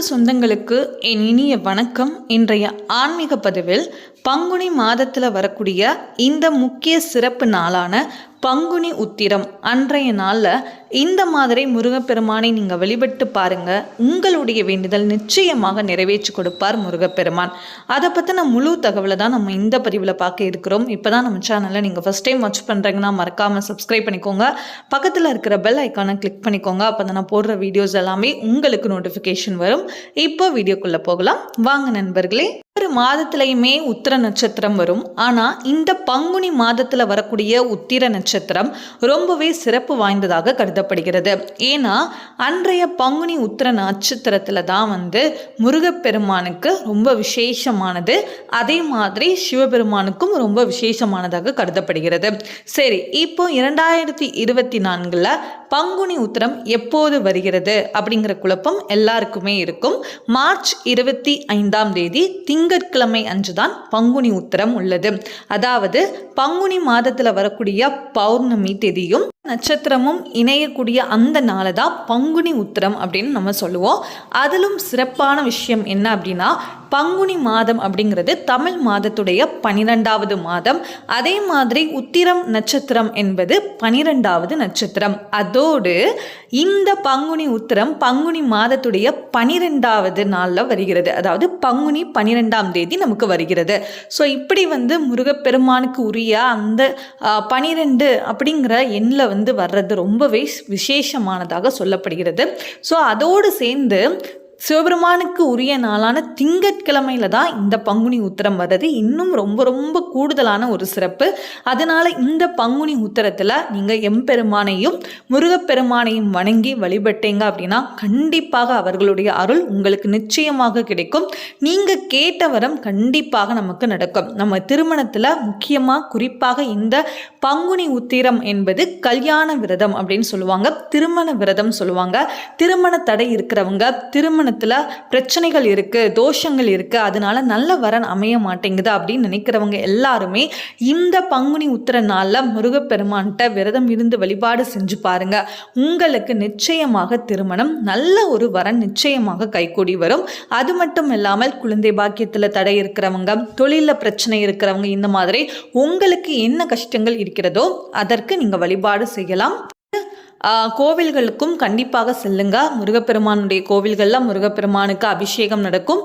அன்பு சொந்தங்களுக்கு என் இனிய வணக்கம். இன்றைய ஆன்மீக பதிவில் பங்குனி மாதத்தில் வரக்கூடிய இந்த முக்கிய சிறப்பு நாளான பங்குனி உத்திரம் அன்றைய நாளில் இந்த மாதிரி முருகப்பெருமானை நீங்கள் வழிபட்டு பாருங்க. உங்களுடைய வேண்டுதல் நிச்சயமாக நிறைவேற்றி கொடுப்பார் முருகப்பெருமான். அதை பற்றின முழு தகவலை தான் நம்ம இந்த பதிவில் பார்க்க இருக்கிறோம். இப்போ தான் நம்ம சேனலை நீங்கள் ஃபஸ்ட் டைம் வாட்ச் பண்ணுறீங்கன்னா மறக்காமல் சப்ஸ்கிரைப் பண்ணிக்கோங்க. பக்கத்தில் இருக்கிற பெல் ஐக்கானை கிளிக் பண்ணிக்கோங்க. அப்போ தான் நான் போடுற வீடியோஸ் எல்லாமே உங்களுக்கு நோட்டிஃபிகேஷன் வரும். இப்போ வீடியோக்குள்ளே போகலாம். வாங்க நண்பர்களே. ஒவ்வொரு மாதத்துலையுமே உத்திர நட்சத்திரம் வரும். ஆனால் இந்த பங்குனி மாதத்தில் வரக்கூடிய உத்திர நட்சத்திரம் ரொம்பவே சிறப்பு வாய்ந்ததாக கருதப்படுகிறது. ஏன்னா அன்றைய பங்குனி உத்திர நட்சத்திரத்தில் தான் வந்து முருகப்பெருமானுக்கு ரொம்ப விசேஷமானது. அதே மாதிரி சிவபெருமானுக்கும் ரொம்ப விசேஷமானதாக கருதப்படுகிறது. சரி இப்போ இரண்டாயிரத்தி இருபத்தி நான்கில் பங்குனி உத்திரம் எப்போது வருகிறது அப்படிங்கிற குழப்பம் எல்லாருக்குமே இருக்கும். மார்ச் இருபத்தி ஐந்தாம் தேதி திங்கட்கிழமை அன்றுதான் பங்குனி உத்திரம் உள்ளது. அதாவது பங்குனி மாதத்தில் வரக்கூடிய பௌர்ணமி தேதியும் நட்சத்திரமும் இணையக்கூடிய அந்த நாளை தான் பங்குனி உத்திரம் அப்படின்னு நம்ம சொல்லுவோம். அதிலும் சிறப்பான விஷயம் என்ன அப்படின்னா பங்குனி மாதம் அப்படிங்கிறது தமிழ் மாதத்துடைய பனிரெண்டாவது மாதம். அதே மாதிரி உத்திரம் நட்சத்திரம் என்பது பனிரெண்டாவது நட்சத்திரம். அதோடு இந்த பங்குனி உத்திரம் பங்குனி மாதத்துடைய பனிரெண்டாவது நாளில் வருகிறது. அதாவது பங்குனி பனிரெண்டாம் தேதி நமக்கு வருகிறது. ஸோ இப்படி வந்து முருகப்பெருமானுக்கு உரிய அந்த பனிரெண்டு அப்படிங்கிற எண்ணில் வந்து வர்றது ரொம்பவே விசேஷமானதாக சொல்லப்படுகிறது. ஸோ அதோடு சேர்ந்து சிவபெருமானுக்கு உரிய நாளான திங்கட்கிழமையில தான் இந்த பங்குனி உத்திரம் வர்றது. இன்னும் ரொம்ப ரொம்ப கூடுதலான ஒரு சிறப்பு. அதனால இந்த பங்குனி உத்தரத்தில் நீங்கள் எம்பெருமானையும் முருகப்பெருமானையும் வணங்கி வழிபட்டீங்க அப்படின்னா கண்டிப்பாக அவர்களுடைய அருள் உங்களுக்கு நிச்சயமாக கிடைக்கும். நீங்கள் கேட்ட வரம் கண்டிப்பாக நமக்கு நடக்கும். நம்ம திருமணத்தில் முக்கியமாக குறிப்பாக இந்த பங்குனி உத்திரம் என்பது கல்யாண விரதம் அப்படின்னு சொல்லுவாங்க. திருமண விரதம் சொல்லுவாங்க. திருமண தடை இருக்கிறவங்க திருமண திருமணத்தில் பிரச்சனைகள் இருக்குது தோஷங்கள் இருக்குது அதனால நல்ல வரன் அமைய மாட்டேங்குது அப்படின்னு நினைக்கிறவங்க எல்லாருமே இந்த பங்குனி உத்திர நாளில் முருகப்பெருமான்கிட்ட விரதம் இருந்து வழிபாடு செஞ்சு பாருங்க. உங்களுக்கு நிச்சயமாக திருமணம் நல்ல ஒரு வரன் நிச்சயமாக கைகூடி வரும். அது மட்டும் இல்லாமல் குழந்தை பாக்கியத்தில் தடை இருக்கிறவங்க தொழிலில் பிரச்சனை இருக்கிறவங்க இந்த மாதிரி உங்களுக்கு என்ன கஷ்டங்கள் இருக்கிறதோ அதற்கு நீங்கள் வழிபாடு செய்யலாம். கோவில்களுக்கும் கண்டிப்பாக செல்லுங்க. முருகப்பெருமானுடைய கோவில்களில் முருகப்பெருமானுக்கு அபிஷேகம் நடக்கும்.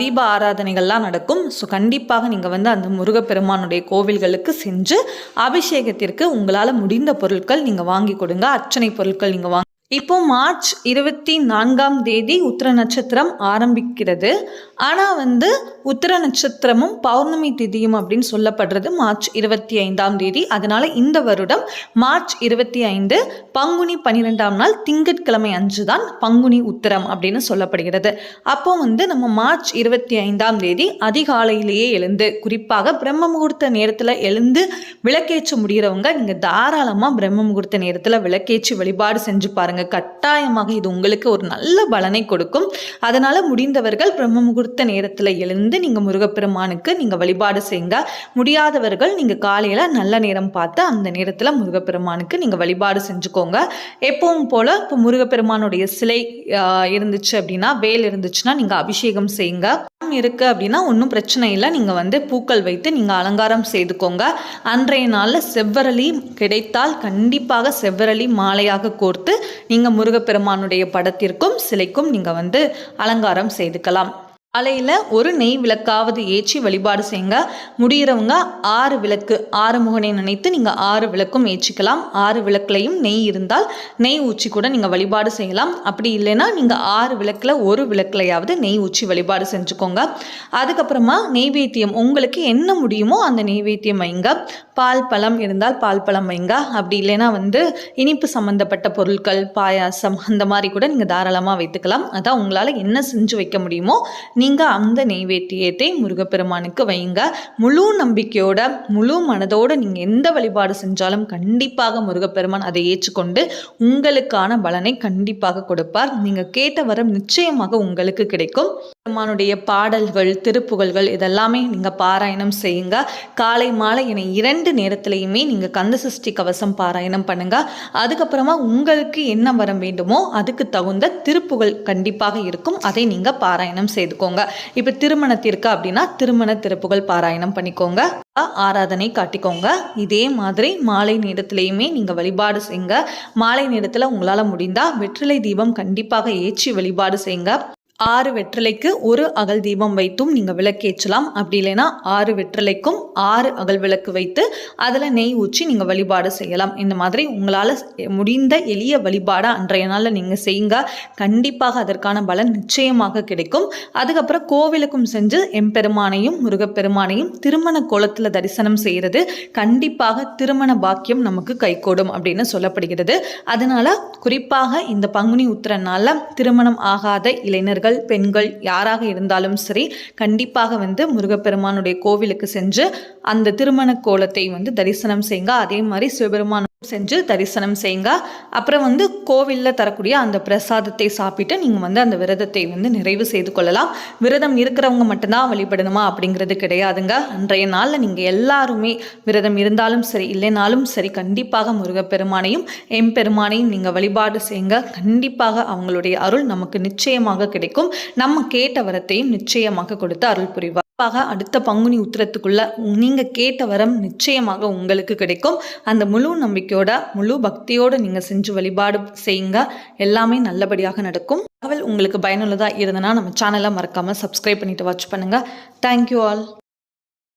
தீப ஆராதனைகள்லாம் நடக்கும். ஸோ கண்டிப்பாக நீங்கள் வந்து அந்த முருகப்பெருமானுடைய கோவில்களுக்கு சென்று அபிஷேகத்திற்கு உங்களால் முடிந்த பொருட்கள் நீங்கள் வாங்கி கொடுங்க. அர்ச்சனை பொருட்கள் நீங்கள் வாங்க இப்போ மார்ச் இருபத்தி நான்காம் தேதி உத்திர நட்சத்திரம் ஆரம்பிக்கிறது. ஆனால் வந்து உத்திர நட்சத்திரமும் பௌர்ணமி திதியும் அப்படின்னு சொல்லப்படுறது மார்ச் இருபத்தி ஐந்தாம் தேதி. அதனால் இந்த வருடம் மார்ச் இருபத்தி ஐந்து பங்குனி பன்னிரெண்டாம் நாள் திங்கட்கிழமை அஞ்சு தான் பங்குனி உத்திரம் அப்படின்னு சொல்லப்படுகிறது. அப்போ வந்து நம்ம மார்ச் இருபத்தி ஐந்தாம் தேதி அதிகாலையிலேயே எழுந்து குறிப்பாக பிரம்ம முகூர்த்த நேரத்தில் எழுந்து விளக்கேற்ற முடிகிறவங்க நீங்கள் தாராளமாக பிரம்ம முகூர்த்த நேரத்தில் விளக்கேற்றி வழிபாடு செஞ்சு பாருங்கள் கட்டாயமாக இது உங்களுக்கு ஒரு நல்ல பலனை கொடுக்கும். அதனால் முடிந்தவர்கள் பிரம்ம முகூர்த்த நேரத்தில் எழுந்து நீங்கள் முருகப்பெருமானுக்கு நீங்கள் வழிபாடு செய்யுங்க முடியாதவர்கள் நீங்கள் காலையில் நல்ல நேரம் பார்த்து அந்த நேரத்தில் முருகப்பெருமானுக்கு நீங்கள் வழிபாடு செஞ்சுக்கோங்க. எப்பவும் போல் இப்போ முருகப்பெருமானுடைய சிலை இருந்துச்சு அப்படின்னா வேல் இருந்துச்சுன்னா நீங்கள் அபிஷேகம் செய்யுங்க. இருக்குது அப்படின்னா ஒன்றும் பிரச்சனை இல்லை. நீங்கள் வந்து பூக்கள் வைத்து நீங்கள் அலங்காரம் செய்துக்கோங்க. அன்றைய நாளில் செவ்வரளி கிடைத்தால் கண்டிப்பாக செவ்வரளி மாலையாக கோர்த்து நீங்கள் முருகப்பெருமானுடைய படத்திற்கும் சிலைக்கும் நீங்கள் வந்து அலங்காரம் செய்துக்கலாம். காலையில் ஒரு நெய் விளக்காவது ஏற்றி வழிபாடு செய்யுங்க. முடிகிறவங்க ஆறு விளக்கு ஆறு முகனை நினைத்து நீங்கள் ஆறு விளக்கும் ஏற்றிக்கலாம். ஆறு விளக்குலையும் நெய் இருந்தால் நெய் ஊற்றி கூட நீங்கள் வழிபாடு செய்யலாம். அப்படி இல்லைன்னா நீங்கள் ஆறு விளக்கில் ஒரு விளக்குலையாவது நெய் ஊற்றி வழிபாடு செஞ்சுக்கோங்க. அதுக்கப்புறமா நெய்வேத்தியம் உங்களுக்கு என்ன முடியுமோ அந்த நெய்வேத்தியம் வைங்க. பால் பழம் இருந்தால் பால் பழம் வைங்க. அப்படி இல்லைன்னா வந்து இனிப்பு சம்மந்தப்பட்ட பொருட்கள் பாயாசம் அந்த மாதிரி கூட நீங்கள் தாராளமாக வைத்துக்கலாம். அதான் உங்களால் என்ன செஞ்சு வைக்க முடியுமோ நீ நீங்கள் அந்த நெய்வேத்தியத்தை முருகப்பெருமானுக்கு வைங்க. முழு நம்பிக்கையோட முழு மனதோடு நீங்கள் எந்த வழிபாடு செஞ்சாலும் கண்டிப்பாக முருகப்பெருமான் அதை ஏற்றுக்கொண்டு உங்களுக்கான பலனை கண்டிப்பாக கொடுப்பார். நீங்கள் கேட்ட வரம் நிச்சயமாக உங்களுக்கு கிடைக்கும். பெருமானுடைய பாடல்கள் திருப்புகழ்கள் இதெல்லாமே நீங்கள் பாராயணம் செய்யுங்க. காலை மாலை என இரண்டு நேரத்திலையுமே நீங்கள் கந்த சஷ்டி கவசம் பாராயணம் பண்ணுங்க. அதுக்கப்புறமா உங்களுக்கு என்ன வரம் வேண்டுமோ அதுக்கு தகுந்த திருப்புகழ் கண்டிப்பாக இருக்கும். அதை நீங்கள் பாராயணம் செய்துக்கோங்க. இப்போ திருமணத்திற்கு அப்படின்னா திருமண திருப்புகள் பாராயணம் பண்ணிக்கோங்க. ஆராதனை காட்டிக்கோங்க. இதே மாதிரி மாலை நேரத்திலையுமே நீங்கள் வழிபாடு செய்யுங்க. மாலை நேரத்தில் உங்களால் முடிந்தால் வெற்றிலை தீபம் கண்டிப்பாக ஏற்றி வழிபாடு செய்யுங்க. ஆறு வெற்றிலைக்கு ஒரு அகல் தீபம் வைத்தும் நீங்கள் விளக்கேற்றலாம். அப்படி இல்லைன்னா ஆறு வெற்றிலைக்கும் ஆறு அகல் விளக்கு வைத்து அதில் நெய் ஊற்றி நீங்கள் வழிபாடு செய்யலாம். இந்த மாதிரி உங்களால் முடிந்த எளிய வழிபாடை அன்றைய நாளில் நீங்கள் செய்யுங்க. கண்டிப்பாக அதற்கான பலன் நிச்சயமாக கிடைக்கும். அதுக்கப்புறம் கோவிலுக்கும் செஞ்சு எம்பெருமானையும் முருகப்பெருமானையும் திருமண கோலத்தில் தரிசனம் செய்கிறது கண்டிப்பாக திருமண பாக்கியம் நமக்கு கைகூடும் அப்படின்னு சொல்லப்படுகிறது. அதனால் குறிப்பாக இந்த பங்குனி உத்திர நாளில் திருமணம் ஆகாத இளைஞர்கள் ஆண்கள் பெண்கள் யாராக இருந்தாலும் சரி கண்டிப்பாக வந்து முருகப்பெருமானுடைய கோவிலுக்கு சென்று அந்த திருமண கோலத்தை வந்து தரிசனம் செய்யுங்க. அதே மாதிரி சிவபெருமான் செஞ்சு தரிசனம் செய்யுங்க. அப்புறம் வந்து கோவிலில் தரக்கூடிய அந்த பிரசாதத்தை சாப்பிட்டு நீங்கள் வந்து அந்த விரதத்தை வந்து நிறைவு செய்து கொள்ளலாம். விரதம் இருக்கிறவங்க மட்டும்தான் வழிபடணுமா அப்படிங்கிறது கிடையாதுங்க. அன்றைய நாளில் நீங்கள் எல்லாருமே விரதம் இருந்தாலும் சரி இல்லைனாலும் சரி கண்டிப்பாக முருகப்பெருமானையும் எம்பெருமானையும் நீங்கள் வழிபாடு செய்யுங்க. கண்டிப்பாக அவங்களுடைய அருள் நமக்கு நிச்சயமாக கிடைக்கும். நம்ம கேட்ட வரத்தையும் நிச்சயமாக கொடுத்து அருள் புரிவார். கண்டிப்பாக அடுத்த பங்குனி உத்திரத்துக்குள்ள நீங்கள் கேட்ட வரம் நிச்சயமாக உங்களுக்கு கிடைக்கும். அந்த முழு நம்பிக்கையோட முழு பக்தியோடு நீங்கள் செஞ்சு வழிபாடு செய்யுங்க. எல்லாமே நல்லபடியாக நடக்கும். தகவல் உங்களுக்கு பயனுள்ளதாக இருந்தனா நம்ம சேனலை மறக்காமல் சப்ஸ்கிரைப் பண்ணிட்டு வாட்ச் பண்ணுங்கள் தேங்க்யூ ஆல்